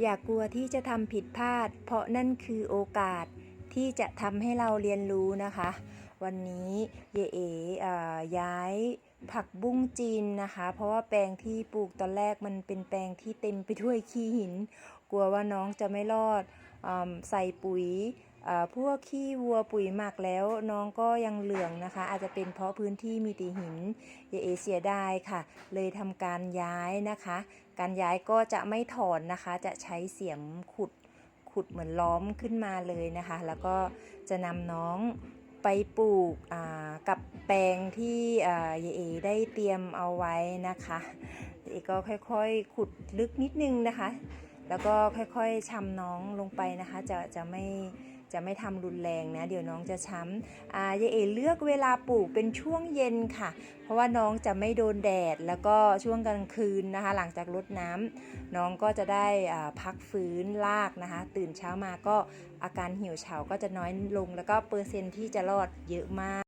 อย่ากลัวที่จะทำผิดพลาด เพราะนั่นคือโอกาส ที่จะทำให้เราเรียนรู้นะคะ วันนี้เยเอเออย้ายผักบุ้งจีนนะคะ เพราะว่าแปลงที่ปลูกตอนแรกมันเป็นแปลงที่เต็มไปด้วยขี้หิน กลัวว่าน้องจะไม่รอดอใส่ปุ๋ยพวกขี้วัวปุ๋ยหมักแล้วน้องก็ยังเหลืองนะคะ อาจจะเป็นเพราะพื้นที่มีตีหินเยเอเสียดายค่ะ เลยทำการย้ายนะคะ การย้ายก็จะไม่ถอนนะคะ จะใช้เสียมขุด ขุดเหมือนล้อมขึ้นมาเลยนะคะ แล้วก็จะนำน้องไปปลูกกับแปลงที่ยาเยเอได้เตรียมเอาไว้นะคะเยเอก็ค่อยๆ ขุดลึกนิดนึงนะคะ แล้วก็ค่อยๆชำน้องลงไปนะคะ จะจะไม่ จะไม่ทำรุนแรงนะ เดี๋ยวน้องจะช้ำอ่ายายเอเลือกเวลาปลูกเป็นช่วงเย็นค่ะ เพราะว่าน้องจะไม่โดนแดด แล้วก็ช่วงกลางคืนนะคะ หลังจากรดน้ำน้องก็จะได้อ่าพักฟื้นลากนะคะ ตื่นเช้ามาก็อาการหิวเฉาก็จะน้อยลง แล้วก็เปอร์เซ็นต์ที่จะรอดเยอะมาก